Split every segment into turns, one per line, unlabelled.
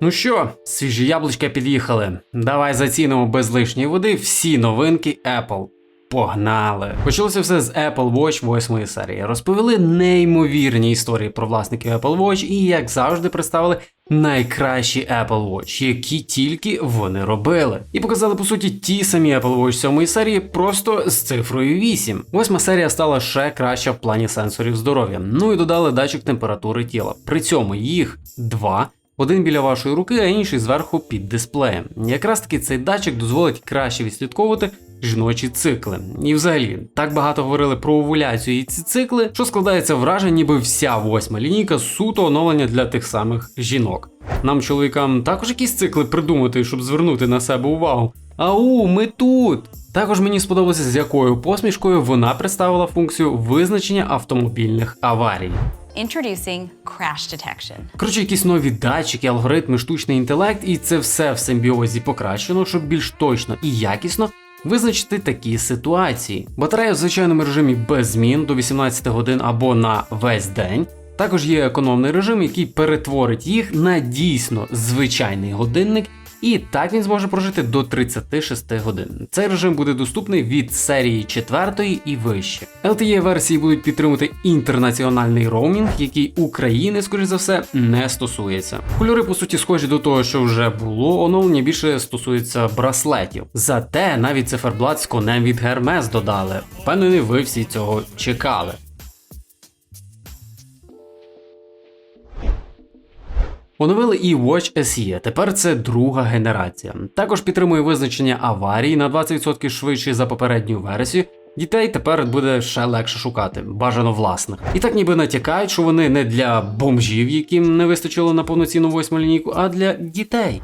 Ну що, свіжі яблучка під'їхали. Давай зацінимо без лишньої води всі новинки Apple. Погнали! Почалося все з Apple Watch 8 серії. Розповіли неймовірні історії про власників Apple Watch і, як завжди, представили найкращі Apple Watch, які тільки вони робили. І показали по суті ті самі Apple Watch 7 серії, просто з цифрою 8. Восьма серія стала ще краща в плані сенсорів здоров'я. Ну і додали датчик температури тіла. При цьому їх два. Один біля вашої руки, а інший зверху під дисплеєм. Якраз таки цей датчик дозволить краще відслідковувати жіночі цикли. І взагалі, так багато говорили про овуляцію і ці цикли, що складається враження, ніби вся восьма лінійка суто оновлення для тих самих жінок. Нам, чоловікам, також якісь цикли придумати, щоб звернути на себе увагу. Ау, ми тут! Також мені сподобалося, з якою посмішкою вона представила функцію визначення автомобільних аварій.
Introducing crash detection.
Коротше, якісь нові датчики, алгоритми, штучний інтелект, і це все в симбіозі покращено, щоб більш точно і якісно визначити такі ситуації. Батарея в звичайному режимі без змін до 18 годин або на весь день. Також є економний режим, який перетворить їх на дійсно звичайний годинник, і так він зможе прожити до 36 годин. Цей режим буде доступний від серії 4 і вище. LTE версії будуть підтримувати інтернаціональний роумінг, який України, скоріш за все, не стосується. Кольори, по суті, схожі до того, що вже було, оновлення більше стосується браслетів. Зате навіть циферблат з конем від Hermes додали. Впевнений, ви всі цього чекали. Оновили і Watch SE, тепер це друга генерація. Також підтримує визначення аварій на 20% швидше за попередню версію. Дітей тепер буде ще легше шукати, бажано власних. І так ніби натякають, що вони не для бомжів, яким не вистачило на повноцінну восьму лінійку, а для дітей.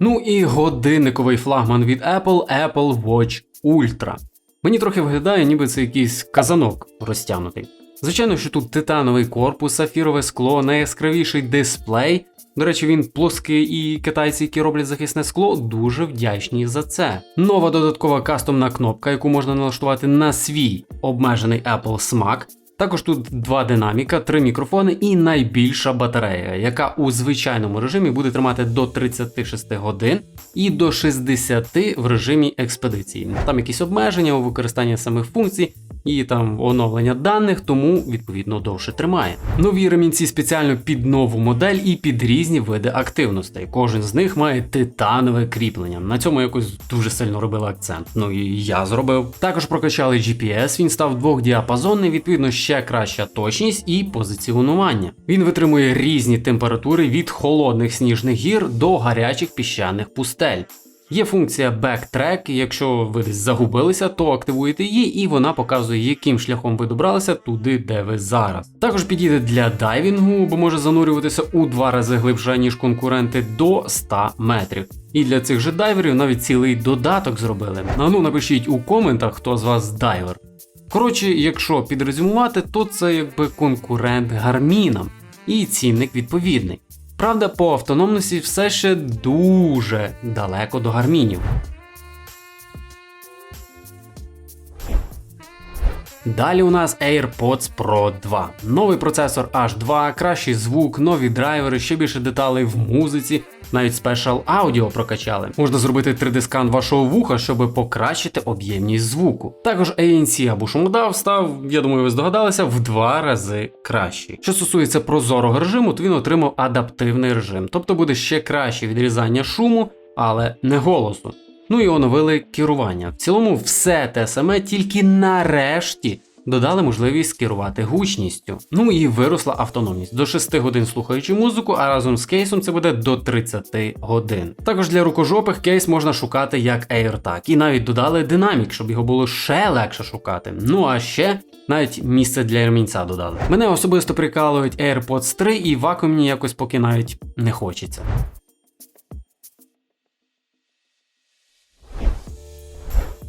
Ну і годинниковий флагман від Apple Apple Watch Ultra. Мені трохи виглядає, ніби це якийсь казанок розтягнутий. Звичайно, що тут титановий корпус, сафірове скло, найяскравіший дисплей. До речі, він плоский і китайці, які роблять захисне скло, дуже вдячні за це. Нова додаткова кастомна кнопка, яку можна налаштувати на свій обмежений Apple Smart. Також тут два динаміка, три мікрофони і найбільша батарея, яка у звичайному режимі буде тримати до 36 годин і до 60 в режимі експедиції. Там якісь обмеження у використанні самих функцій. І там оновлення даних, тому відповідно довше тримає. Нові ремінці спеціально під нову модель і під різні види активностей. Кожен з них має титанове кріплення. На цьому якось дуже сильно робили акцент. Ну і я зробив. Також прокачали GPS, він став двохдіапазонний, відповідно, ще краща точність і позиціонування. Він витримує різні температури від холодних сніжних гір до гарячих піщаних пустель. Є функція Backtrack, якщо ви десь загубилися, то активуєте її, і вона показує, яким шляхом ви добралися туди, де ви зараз. Також підійде для дайвінгу, бо може занурюватися у два рази глибше, ніж конкуренти, до 100 метрів. І для цих же дайверів навіть цілий додаток зробили. А ну напишіть у коментах, хто з вас дайвер. Коротше, якщо підрезюмувати, то це якби конкурент гармінам, і цінник відповідний. Правда, по автономності все ще дуже далеко до гармінів. Далі у нас AirPods Pro 2. Новий процесор H2, кращий звук, нові драйвери, ще більше деталей в музиці, навіть Special Audio прокачали. Можна зробити 3D-скан вашого вуха, щоб покращити об'ємність звуку. Також ANC або шумодав став, я думаю, ви здогадалися, в два рази кращий. Що стосується прозорого режиму, то він отримав адаптивний режим, тобто буде ще краще відрізання шуму, але не голосу. Ну і оновили керування. В цілому все те саме, тільки нарешті додали можливість керувати гучністю. Ну і виросла автономність до 6 годин слухаючи музику, а разом з кейсом це буде до 30 годин. Також для рукожопих кейс можна шукати як AirTag. І навіть додали динамік, щоб його було ще легше шукати. Ну а ще. Навіть місце для ремінця додали. Мене особисто прикалують AirPods 3 і вакуумні якось поки навіть не хочеться.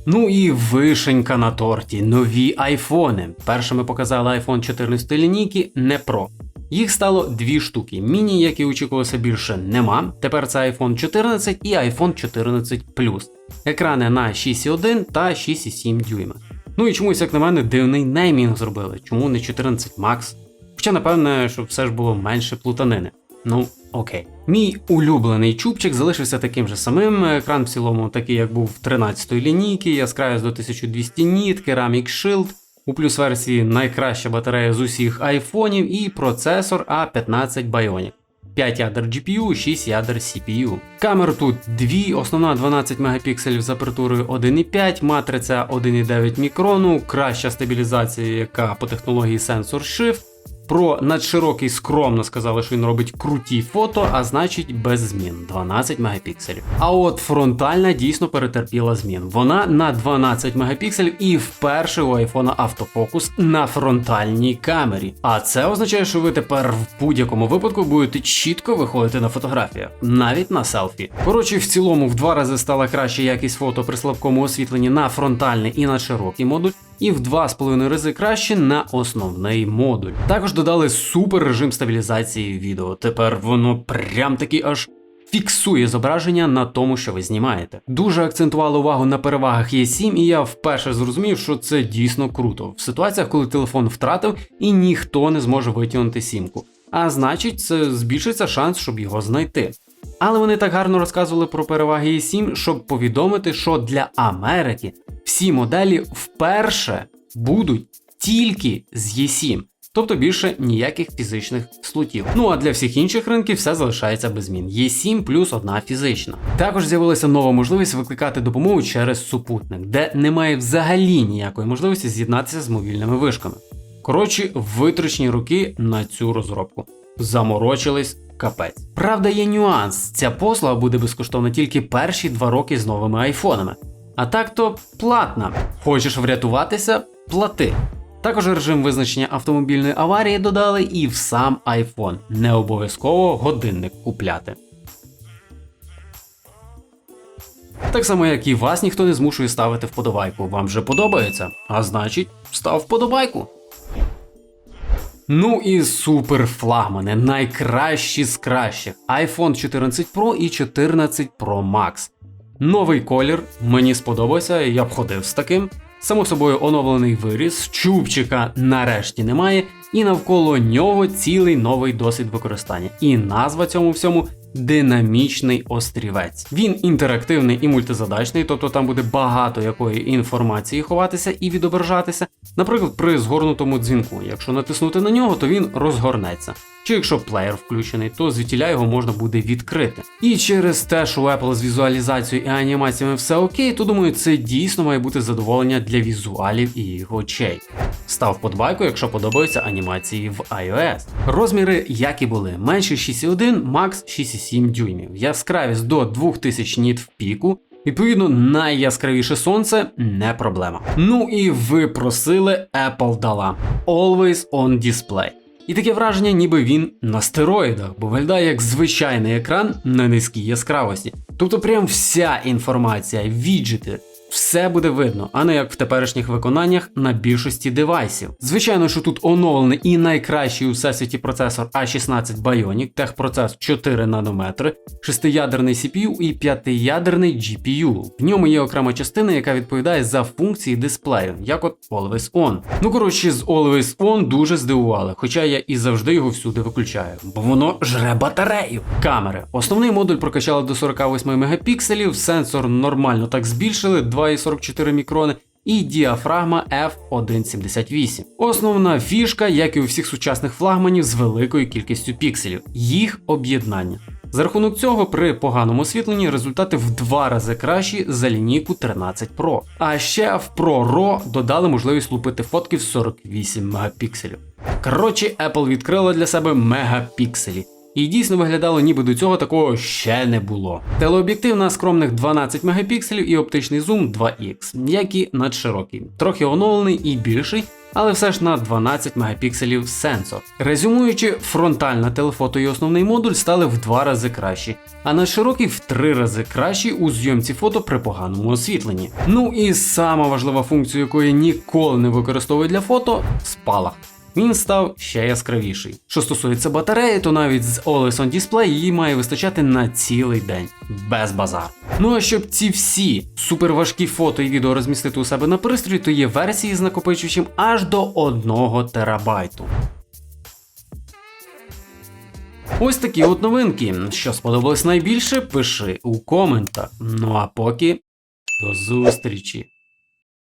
Ну і вишенька на торті, нові айфони. Першими показали iPhone 14 лінійки, не Pro. Їх стало дві штуки. Міні, як і очікувалося, більше нема. Тепер це iPhone 14 і iPhone 14 Plus. Екрани на 6,1 та 6,7 дюйма. Ну і чомусь, як на мене, дивний неймінг зробили. Чому не 14 Max? Хоча, напевне, щоб все ж було менше плутанини. Ну, окей. Мій улюблений чубчик залишився таким же самим. Екран в цілому такий, як був в 13-ї лінійки, яскравість до 1200 ніт, Ceramic Shield. У плюс версії найкраща батарея з усіх айфонів і процесор A15 Bionic. 5 ядер GPU, 6 ядер CPU. Камер тут дві, основна 12 мегапікселів з апертурою 1,5, матриця 1,9 мікрону, краща стабілізація, яка по технології Sensor Shift. Про надширокий скромно сказали, що він робить круті фото, а значить без змін 12 мегапікселів. А от фронтальна дійсно перетерпіла змін. Вона на 12 мегапікселів і вперше у айфона автофокус на фронтальній камері. А це означає, що ви тепер в будь-якому випадку будете чітко виходити на фотографіях, навіть на селфі. Коротше, в цілому в два рази стала краща якість фото при слабкому освітленні на фронтальний і на широкий модуль і в 2,5 рази краще на основний модуль. Також додали супер режим стабілізації відео. Тепер воно прям таки аж. Фіксує зображення на тому, що ви знімаєте. Дуже акцентували увагу на перевагах E7, і я вперше зрозумів, що це дійсно круто в ситуаціях, коли телефон втратив і ніхто не зможе витягнути сімку. А значить, це збільшиться шанс, щоб його знайти. Але вони так гарно розказували про переваги E7, щоб повідомити, що для Америки всі моделі вперше будуть тільки з E7. Тобто більше ніяких фізичних слотів. Ну а для всіх інших ринків все залишається без змін. Є 7 плюс одна фізична. Також з'явилася нова можливість викликати допомогу через супутник, де немає взагалі ніякої можливості з'єднатися з мобільними вишками. Коротше, витрачені руки на цю розробку. Заморочились капець. Правда, є нюанс: ця послуга буде безкоштовна тільки перші два роки з новими айфонами. А так то платна. Хочеш врятуватися? Плати. Також режим визначення автомобільної аварії додали і в сам iPhone. Не обов'язково годинник купляти. Так само, як і вас ніхто не змушує ставити вподобайку. Вам же подобається, а значить, став вподобайку. Ну і супер флагмани, найкращі з кращих. iPhone 14 Pro і 14 Pro Max. Новий колір, мені сподобався, я б ходив з таким. Само собою оновлений виріс, чубчика нарешті немає, і навколо нього цілий новий досвід використання. І назва цьому всьому динамічний острівець. Він інтерактивний і мультизадачний, тобто там буде багато якої інформації ховатися і відображатися. Наприклад, при згорнутому дзвінку, якщо натиснути на нього, то він розгорнеться. Чи якщо плеєр включений, то звідтіля його можна буде відкрити. І через те, що у Apple з візуалізацією і анімаціями все окей, то думаю, це дійсно має бути задоволення для візуалів і їх очей. Став подбайку, якщо подобаються анімації в iOS. Розміри, як і були, менше 6,1, макс 6,7 дюймів. Яскравість до 2000 ніт в піку. Відповідно, найяскравіше сонце не проблема. Ну і ви просили, Apple дала Always on Display. І таке враження, ніби він на стероїдах, бо виглядає як звичайний екран на низькій яскравості. Тобто, прям вся інформація, віджити, все буде видно, а не як в теперішніх виконаннях на більшості девайсів. Звичайно, що тут оновлений і найкращий у всесвіті процесор A16 Bionic, техпроцес 4 нанометри, шестиядерний CPU і п'ятиядерний GPU. В ньому є окрема частина, яка відповідає за функції дисплею, як от Always On. Ну коротше, з Always On дуже здивували, хоча я і завжди його всюди виключаю, бо воно жре батарею. Камери. Основний модуль прокачали до 48 мегапікселів, сенсор нормально так збільшили, 2,44 мікрони. І діафрагма F178. Основна фішка, як і у всіх сучасних флагманів з великою кількістю пікселів, їх об'єднання. За рахунок цього, при поганому освітленні результати в два рази кращі за лінійку 13 Pro. А ще в Pro RAW додали можливість лупити фотки в 48 мегапікселів. Коротше, Apple відкрила для себе мегапікселі. І дійсно виглядало, ніби до цього такого ще не було. Телеоб'єктив на скромних 12 мегапікселів і оптичний зум 2X, як і надширокий, трохи оновлений і більший, але все ж на 12 мегапікселів сенсор. Резюмуючи, фронтальна телефото і основний модуль стали в два рази кращі, а надширокий в три рази кращі у зйомці фото при поганому освітленні. Ну і сама важлива функція, якої ніколи не використовують для фото спалах він став ще яскравіший. Що стосується батареї, то навіть з Always On Display її має вистачати на цілий день, без базар. Ну а щоб ці всі суперважкі фото і відео розмістити у себе на пристрої, то є версії з накопичувачем аж до 1 терабайту. Ось такі от новинки. Що сподобалось найбільше, пиши у коментах. Ну а поки до зустрічі!